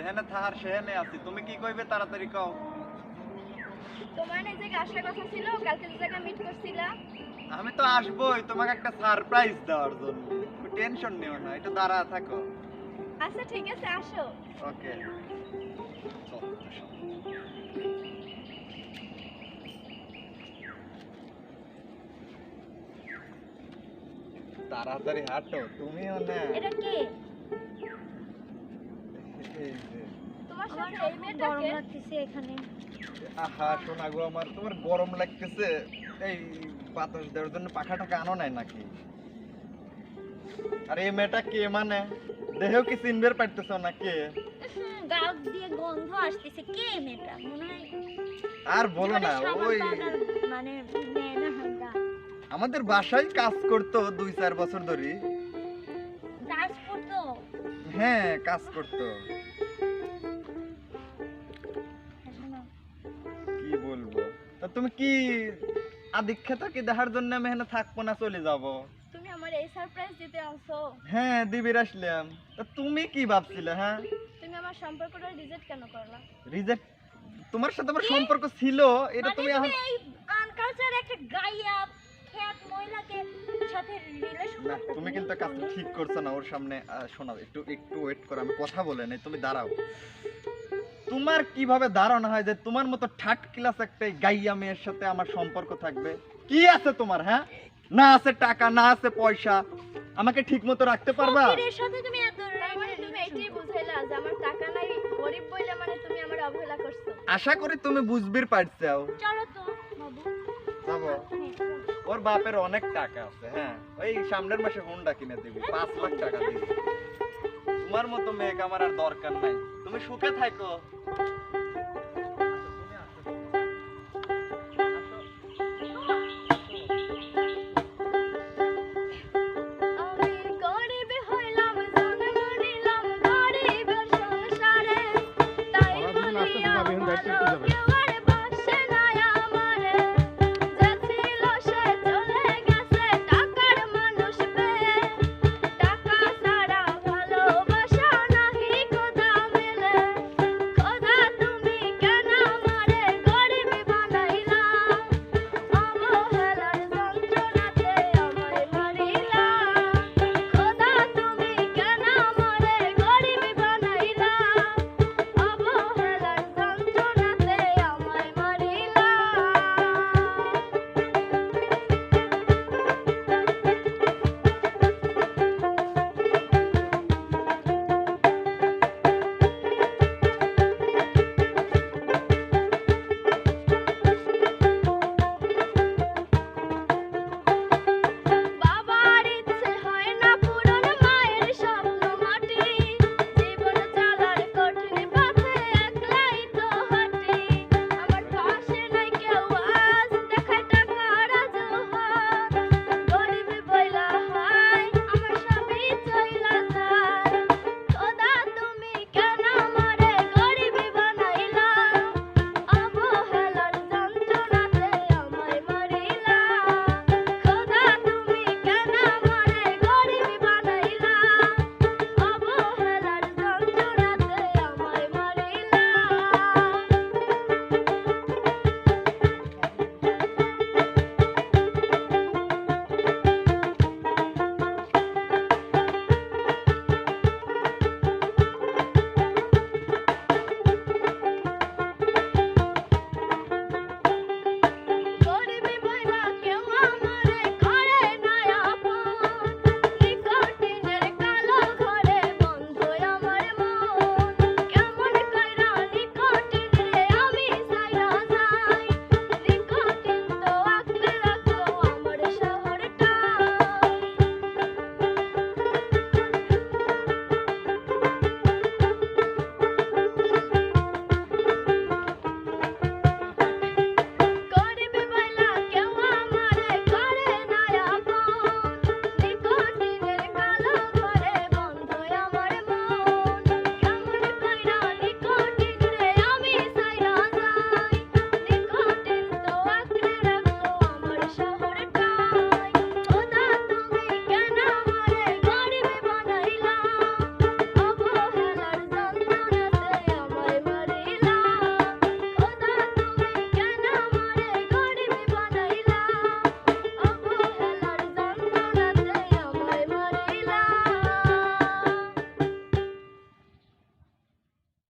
যেখানে থাহার সেখানে আছি তুমি কি কইবে তাড়াতাড়ি কও? তোমার এই জায়গায় আসার কথা ছিল কালকে যে জায়গায় মিট করছিলা আমি তো আসবোই তোমাকে একটা সারপ্রাইজ দেওয়ার জন্য। টেনশন নিও না একটু দাঁড়া থাকো। আচ্ছা ঠিক আছে আসো। ওকে তাড়াতাড়ি হাঁটো তুমিও না। এটা কে? গরম কে লাগতেছে এখানে। আহা গো আমার তোমার গরম লাগতেছে। এই বাতাস দেওয়ার জন্য পাখা টাকা আনো নাই নাকি? আরে এই মেয়েটা কে মানে? দেহেও কি চিনবের পারতেছ না কে গাল দিয়ে গন্ধ আসতেছে। কে মেয়েটা? মনে হয় আর বলো না ওই মানে আমাদের বাসায় কাজ করতো দুই চার বছর ধরে হ্যাঁ কাজ করতো। কি বলব? তা তুমি কি আদিক্ষেতা কি দেখার জন্য আমি এখানে থাকব না চলে যাব? তুমি আমার এই সারপ্রাইজ দিতে আসো। হ্যাঁ দিবির আসলাম। তা তুমি কি ভাবছিলে হ্যাঁ? তুমি আমার সম্পর্কটা রিজেক্ট কেন করলা? রিজেক্ট তোমার সাথে আমার সম্পর্ক ছিল এটা মানে তুমি এখন এই আনকালচার একটা গাইয়া খ্যাত মহিলাকে সাথে রিলেশন না তুমি কিন্তু কাজটা ঠিক করছ না ওর সামনে আহ, শোনাও একটু একটু ওয়েট করো আমি কথা বলে নেই তুমি দাঁড়াও। তোমার কীভাবে ধারণা হয় যে তোমার মতো থার্ড ক্লাস একটা গাইয়া মেয়ের সাথে আমার সম্পর্ক থাকবে? কি আছে তোমার হ্যাঁ? না আছে টাকা না আছে পয়সা আমাকে ঠিক মতো রাখতে পারবা? ফকিরের সাথে তুমি এত মানে তুমি এইটাই বুঝাইলা যে আমার টাকা নাই গরিব বইলে মানে তুমি আমার অবহেলা করছ। আশা করি তুমি বুঝবির পারছাও। চলো তো বাবু। যাব। ওর বাপের অনেক টাকা আছে হ্যাঁ? ওই সামনের মাসে হুন্ডা কিনে দিবি, পাঁচ লাখ টাকা দিবি। তোমার মতো মেয়েকে আমার আর দরকার নাই। তুমি সুখে থাকো।